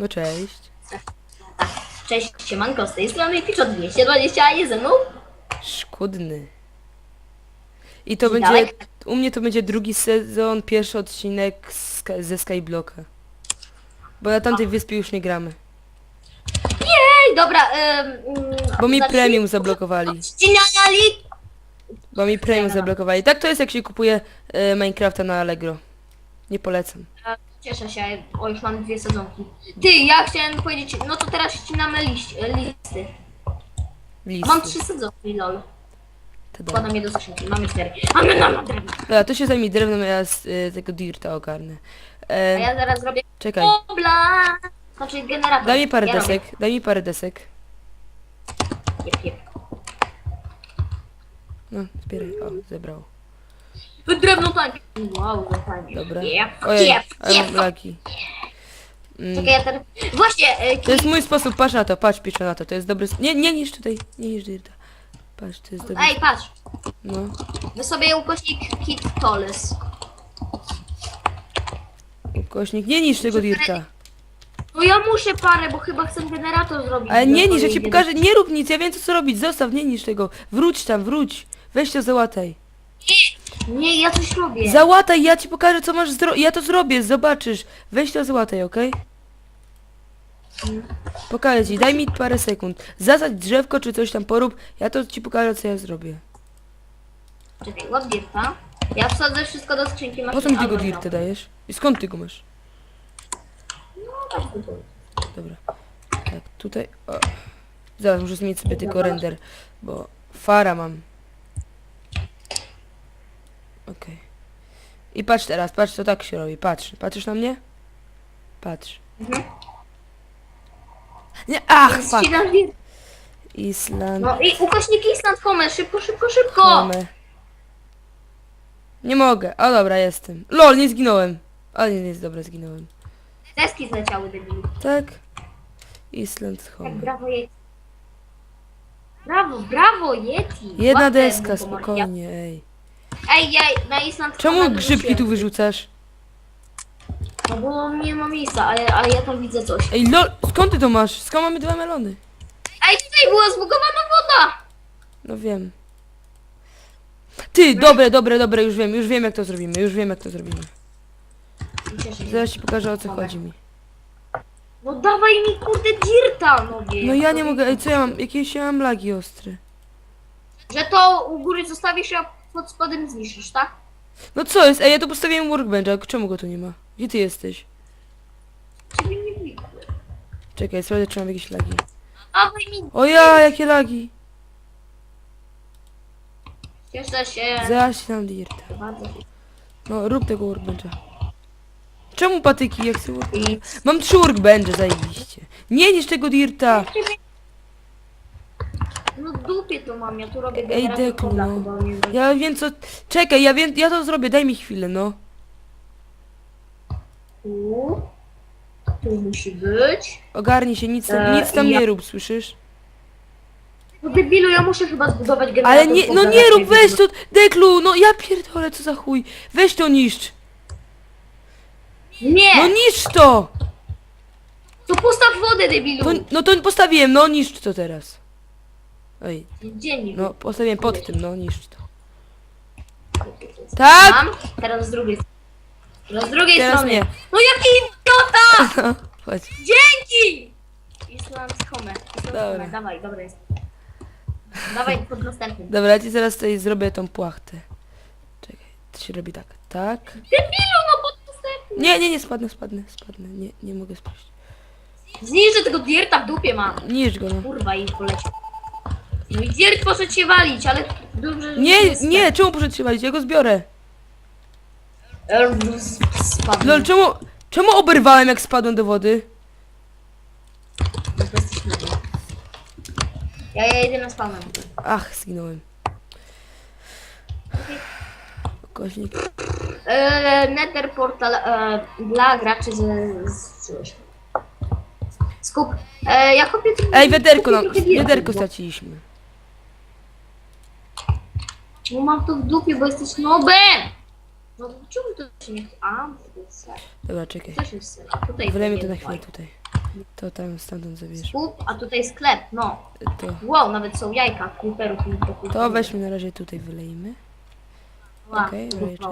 No cześć. Cześć, siemanko, z tej strony Kiczo 220, a jest ze mną? Szkudny. I to będzie, u mnie to będzie drugi sezon, pierwszy odcinek z, ze Skyblocka. Bo na tamtej wyspie już nie gramy. Ej, dobra, ym, Bo mi zacznij- premium zablokowali. Lit! Bo mi premium Dobra. zablokowali. Tak to jest jak się kupuje e, Minecrafta na Allegro. Nie polecam. Cieszę się, o już mam dwie sezonki. Ty, ja chciałem powiedzieć, no to teraz ścinamy liść, e, listy. Mam Listy. trzy sezonki, lol. To dobra. Wkładam je do skrzynki, mamy cztery. A my mamy drewno. Dobra, to się zajmie drewnem, ja z e, tego dirta ogarnę. A E, ja zaraz zrobię czekaj, obla. Znaczy generator. daj mi parę ja desek, daj mi parę desek. Robię. Jep, jep. No, zbieraj. O, zebrał. Drewno tak. Wow, to fajnie. Dobra. Jep, Ojej, jep, ale mam jep. laki. Mm. Czekaj, ja teraz... Właśnie, e, To jest mój sposób, patrz na to, patrz pieczę na to, to jest dobry... Nie, nie niż tutaj, nie niż dirta. Patrz, to jest dobry... Ej, patrz. No, Wy sobie ukośnik hit toles. ukośnik, nie niż tego dirta. No ja muszę parę, bo chyba chcę generator zrobić. Ale nie niż, ja ci pokażę, nie rób nic, ja wiem co, co robić, zostaw, nie niż tego. Wróć tam, wróć. Weź to załataj. Nie, ja coś robię. Załataj, ja ci pokażę co masz zrobić, ja to zrobię, zobaczysz. Weź to załataj, okej? Pokażę ci, daj mi parę sekund. Zasadź drzewko czy coś tam porób, ja to ci pokażę co ja zrobię. Czekaj, łap dirta. Ja wsadzę wszystko do skrzynki. masz Po co mi tego albo dirta no. dajesz? I skąd ty go masz? No, tak, Dobra. Tak, tutaj. O. Zaraz muszę zmienić sobie tylko render, bo fara mam. Okej. I patrz teraz, patrz co tak się robi, patrz. Patrzysz na mnie? Patrz. Mhm. Nie, ach, fuck. Ścinam. Island, No i ukośnik Island Home, szybko, szybko, szybko. mamy. Nie mogę, o dobra, jestem. LOL, nie zginąłem. O nie, nie jest dobra, zginąłem. Deski zleciały debilu. Tak. Island Tak, home. brawo Yeti. Brawo, brawo Yeti. Jedna Łapę deska, mu pomogę. spokojnie, ej. Ej, ja na Island Czemu grzybki tu wyrzucasz? No bo nie ma miejsca, ale, ale ja tam widzę coś. Ej, lol, skąd ty to masz? Skąd mamy dwa melony? Ej, tutaj była zbugowana woda! No wiem. Ty, dobre, dobre, dobre, już wiem, już wiem jak to zrobimy, już wiem jak to zrobimy. Zaraz ci pokażę o co Dobra. chodzi mi. No dawaj mi kurde dirta, no wie. No ja nie mogę, ej co ja mam, jakieś ja mam lagi ostre. Że to u góry zostawisz, a pod spodem zniszczysz, tak? No co jest, ej ja tu postawiłem workbencha, czemu go tu nie ma? Gdzie ty jesteś? Ciebie nie widzę. Czekaj, sprawdzę czy mam jakieś lagi. Dawaj mi O ja, jakie lagi! Cieszę się. Zaś tam dirta. Bardzo. No rób tego workbencha. Czemu patyki, jak chcę work... I Mam trzy workbenche, zajebiście. Nie niż tego dirta! No dupie to mam, ja tu robię Ej, kobla, no. chyba nie wiem. Ja wiem co... Czekaj, ja wiem, ja to zrobię, daj mi chwilę, no. Tu. Tu musi być. Ogarnij się, nic tam, E, nic tam ja- nie rób, słyszysz? No debilu, ja muszę chyba zbudować generator Ale nie, no kobla, nie rób, weź to, Deklu, no ja pierdolę, co za chuj. Weź to niszcz. Nie! No niszcz to! To postaw wodę, debilu! to! No to postawiłem, no niszcz to teraz. Ej, Gdzie nie no postawiłem pod tym, no niszcz to. Tak! Mam, teraz z drugiej Teraz z drugiej Teraz strony. nie. No jaki idiota! Chodź. Dzięki! Island Home. Island Dobra. Dawaj, dobra jest. Dawaj pod następnym. Dobra, ja ci zaraz tutaj zrobię tą płachtę. Czekaj, to się robi tak, tak. Debilu, no pod następnym. Nie, nie, nie, spadnę, spadnę, spadnę, nie, nie mogę spaść. Zniżę tego dirta w dupie mam. Niszcz go, no. Kurwa i poleciał. Dirt poszedł się walić, ale dobrze, że Nie, jest nie, czemu poszedł się walić? Ja go zbiorę. ten. Spadł. Lol, czemu, czemu oberwałem jak spadłem do wody? Ja, ja jedę na spawnem. Ach, zginąłem. Koźnik. E, Nether Portal e, dla graczy z... z czegoś. Skup. E, ja kopię... Ej, wiaderko, no, wiaderko straciliśmy. Bo mam to w dupie, bo jesteś nobem! No to czemu to się nie? A, to jest ser. Dobra, czekaj. Też jest tutaj Wylejmy to na chwilę tutaj. To tam stamtąd zabierz. Kup, a tutaj sklep, no. To. Wow, nawet są jajka, kuperów i To weźmy na razie tutaj wylejmy. Okej, okay,